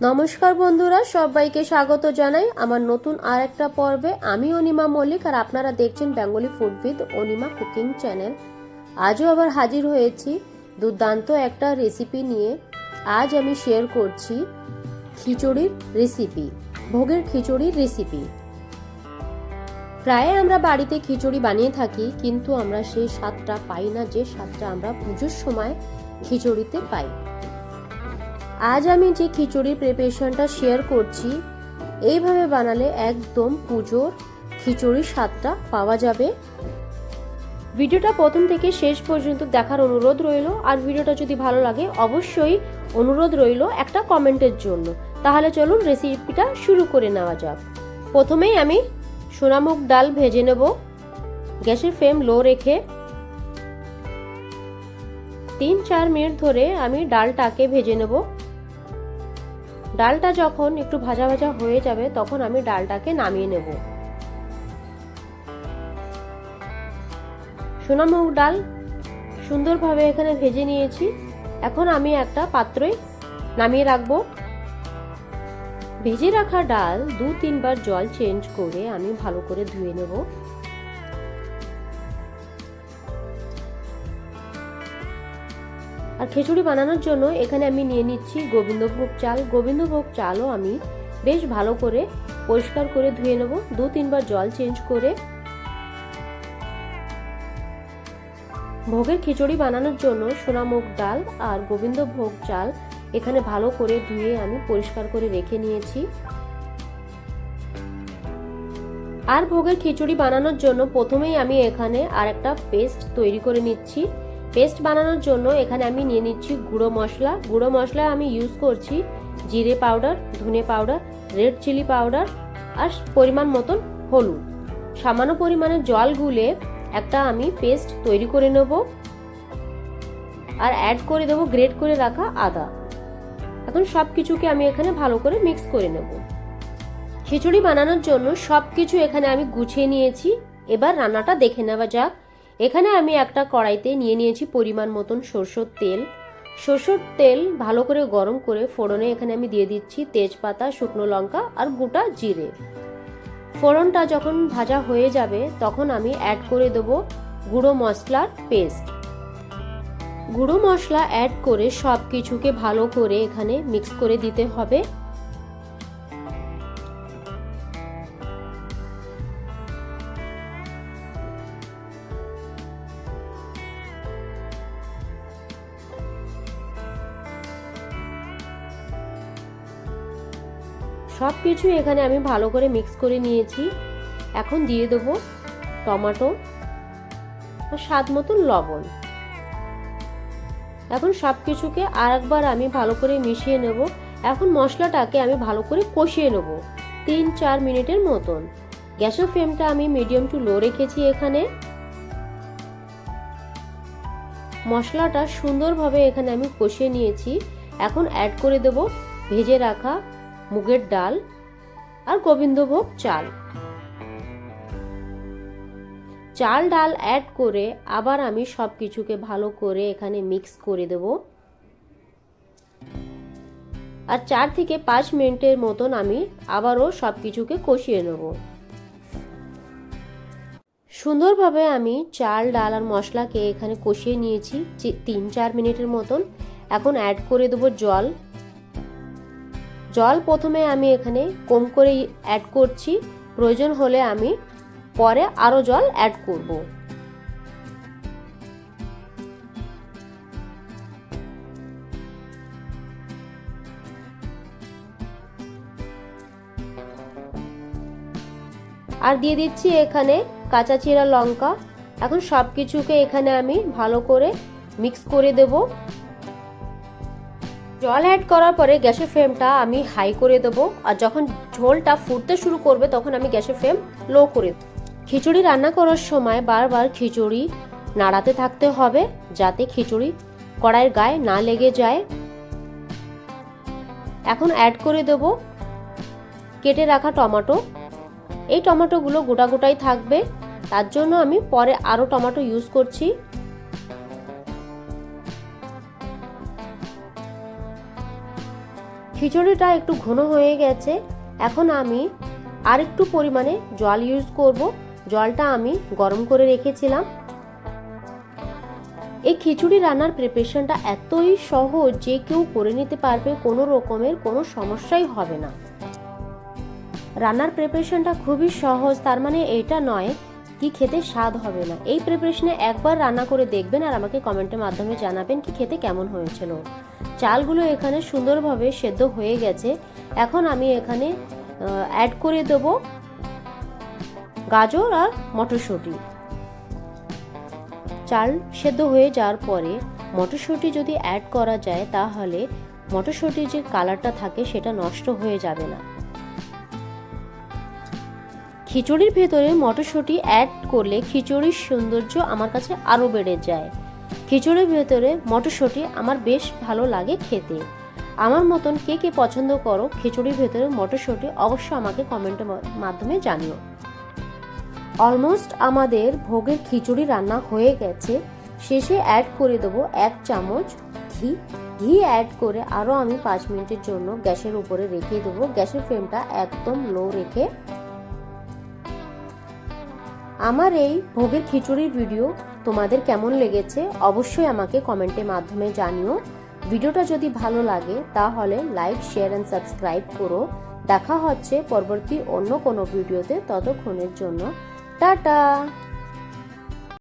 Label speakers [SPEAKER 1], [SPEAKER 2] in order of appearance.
[SPEAKER 1] নমস্কার বন্ধুরা, সবাইকে স্বাগত জানাই। আমার নতুন আর একটা পর্বে। আমি অনিমা মল্লিক আর আপনারা দেখছেন Bengali food with Anima cooking channel. আজও আবার হাজির হয়েছি দুর্দান্ত একটা রেসিপি নিয়ে। আজ আমি শেয়ার করছি খিচুড়ির রেসিপি ভোগের খিচুড়ির রেসিপি প্রায় আমরা বাড়িতে খিচুড়ি বানিয়ে থাকি, কিন্তু আমরা সেই স্বাদটা পাই না, যে স্বাদটা আমরা পুজোর সময় খিচুড়িতে পাই। আজ আমি যে খিচুড়ির প্রিপারেশনটা শেয়ার করছি, এইভাবে বানালে একদম পুজোর খিচুড়ির স্বাদটা পাওয়া যাবে। ভিডিওটা প্রথম থেকে শেষ পর্যন্ত দেখার অনুরোধ রইল, আর ভিডিওটা যদি ভালো লাগে অবশ্যই অনুরোধ রইল একটা কমেন্টের জন্য। তাহলে চলুন রেসিপিটা শুরু করে নেওয়া যাক। প্রথমেই আমি সোনামুখ ডাল ভেজে নেব। গ্যাসের ফ্লেম লো রেখে তিন চার মিনিট ধরে আমি ডালটাকে ভেজে নেব। ডালটা যখন একটু ভাজা ভাজা হয়ে যাবে, তখন আমি ডালটাকে নামিয়ে নেব। সোনা মুগ ডাল সুন্দরভাবে এখানে ভেজে নিয়েছি। এখন আমি একটা পাত্রে নামিয়ে রাখব। ভেজে রাখা ডাল দু তিনবার জল চেঞ্জ করে আমি ভালো করে ধুয়ে নেব। আর খিচুড়ি বানানোর জন্য এখানে আমি নিয়ে নিচ্ছি গোবিন্দভোগ চাল। গোবিন্দভোগ চালও আমি বেশ ভালো করে পরিষ্কার করে ধুয়ে নেব। দু তিনবার জল চেঞ্জ করে ভোগের খিচুড়ি বানানোর জন্য সোনামুগ ডাল আর গোবিন্দভোগ চাল এখানে ভালো করে ধুয়ে আমি পরিষ্কার করে রেখে নিয়েছি। আর ভোগের খিচুড়ি বানানোর জন্য প্রথমেই আমি এখানে আর একটা পেস্ট তৈরি করে নিচ্ছি। পেস্ট বানানোর জন্য এখানে আমি নিয়ে নিচ্ছি গুঁড়ো মশলা। গুঁড়ো মশলা আমি ইউজ করছি জিরে পাউডার ধনে পাউডার রেড চিলি পাউডার আর পরিমাণ মতন হলুদ। সামান্য পরিমাণে জল গুলে একটা আমি পেস্ট তৈরি করে নেব আর অ্যাড করে দেবো গ্রেট করে রাখা আদা। এখন সব কিছুকে আমি এখানে ভালো করে মিক্স করে নেব। খিচুড়ি বানানোর জন্য সব কিছু এখানে আমি গুছিয়ে নিয়েছি। এবার রান্নাটা দেখে নেওয়া যাক। এখানে আমি একটা কড়াইতে নিয়ে নিয়েছি পরিমাণ মতন সরষের তেল। সরষের তেল ভালো করে গরম করে ফোড়নে এখানে আমি দিয়ে দিচ্ছি তেজপাতা, শুকনো লঙ্কা আর গোটা জিরে। ফোড়নটা যখন ভাজা হয়ে যাবে তখন আমি অ্যাড করে দেব গুঁড়ো মশলার পেস্ট গুঁড়ো মশলা অ্যাড করে সব কিছুকে ভালো করে এখানে মিক্স করে দিতে হবে। সব কিছু এখানে আমি ভালো করে মিক্স করে নিয়েছি। এখন দিয়ে দেবো টমেটো আর স্বাদ মতন লবণ। এখন সব কিছুকে আর একবার আমি ভালো করে মিশিয়ে নেব। এখন মশলাটাকে আমি ভালো করে কষিয়ে নেব তিন চার মিনিটের মতন। গ্যাসের ফ্লেমটা আমি মিডিয়াম টু লো রেখেছি এখানে। মশলাটা সুন্দরভাবে এখানে আমি কষিয়ে নিয়েছি। এখন অ্যাড করে দেব ভেজে রাখা মুগের ডাল আর গোবিন্দভোগ চাল। চাল, ডাল অ্যাড করে আবার আমি সব কিছুকে ভালো করে এখানে মিক্স করে দেব। আর চার থেকে পাঁচ মিনিটের মতন আমি আবারও সব কিছুকে কষিয়ে নেব। সুন্দরভাবে আমি চাল, ডাল আর মশলাকে এখানে কষিয়ে নিয়েছি তিন, চার মিনিটের মতন। এখন অ্যাড করে দেবো জল। জল প্রথমে আমি এখানে কম করে অ্যাড করছি। প্রয়োজন হলে আমি পরে আরও জল অ্যাড করব। আর দিয়ে দিচ্ছি এখানে কাঁচা চিরা লঙ্কা। এখন সব কিছুকে এখানে আমি ভালো করে মিক্স করে দেবো। জল অ্যাড করার পরে গ্যাসের ফ্লেমটা আমি হাই করে দেবো। আর যখন ঝোলটা ফুটতে শুরু করবে, তখন আমি গ্যাসের ফ্লেম লো করে খিচুড়ি রান্না করার সময় বারবার খিচুড়ি নাড়াতে থাকতে হবে, যাতে খিচুড়ি কড়াইয়ের গায়ে না লেগে যায়। এখন অ্যাড করে দেব কেটে রাখা টমেটো। এই টমেটোগুলো গোটা গোটাই থাকবে। তার জন্য আমি পরে আরও টমেটো ইউজ করছি। খিচুড়িটা একটু ঘন হয়ে গেছে, এখন আমি আরেকটু পরিমাণে জল ইউজ করব। জলটা আমি গরম করে রেখেছিলাম। এই খিচুড়ি রান্নার প্রিপারেশনটা এতই সহজ যে কেউ করে নিতে পারবে, কোনো রকমের কোনো সমস্যাই হবে না। রান্নার প্রিপারেশনটা খুবই সহজ, তার মানে এটা নয় কি খেতে স্বাদ হবে না। এই প্রিপারেশনে একবার রান্না করে দেখবেন আর আমাকে কমেন্টের মাধ্যমে জানাবেন কি খেতে কেমন হয়েছিল। চালগুলো এখানে সুন্দরভাবে সেদ্ধ হয়ে গেছে। এখন আমি এখানে অ্যাড করে দেবো গাজর আর মটরশুঁটি। চাল সেদ্ধ হয়ে যাওয়ার পরে মটরশুঁটি যদি অ্যাড করা যায় তাহলে মটরশুঁটির যে কালারটা থাকে সেটা নষ্ট হয়ে যাবে না। খিচুড়ির ভেতরে মটরশুঁটি অ্যাড করলে খিচুড়ির সৌন্দর্য আমার কাছে আরও বেড়ে যায়। খিচুড়ির ভেতরে মটরশুঁটি আমার বেশ ভালো লাগে খেতে। আমার মতন কে কে পছন্দ করো, খিচুড়ির ভেতরে মটরশুঁটি অবশ্যই আমাকে কমেন্টের মাধ্যমে জানিও। অলমোস্ট আমাদের ভোগের খিচুড়ি রান্না হয়ে গেছে। শেষে অ্যাড করে দেবো এক চামচ ঘি। ঘি অ্যাড করে আরও আমি পাঁচ মিনিটের জন্য গ্যাসের উপরে রেখে দেবো। গ্যাসের ফ্লেমটা একদম লো রেখে আমার এই ভোগের খিচুড়ির ভিডিও তোমাদের কেমন লেগেছে অবশ্যই আমাকে কমেন্টের মাধ্যমে জানিও। ভিডিওটা যদি ভালো লাগে তাহলে লাইক, শেয়ার অ্যান্ড সাবস্ক্রাইব করো। দেখা হচ্ছে পরবর্তী অন্য কোনো ভিডিওতে ততক্ষণের জন্য। টাটা!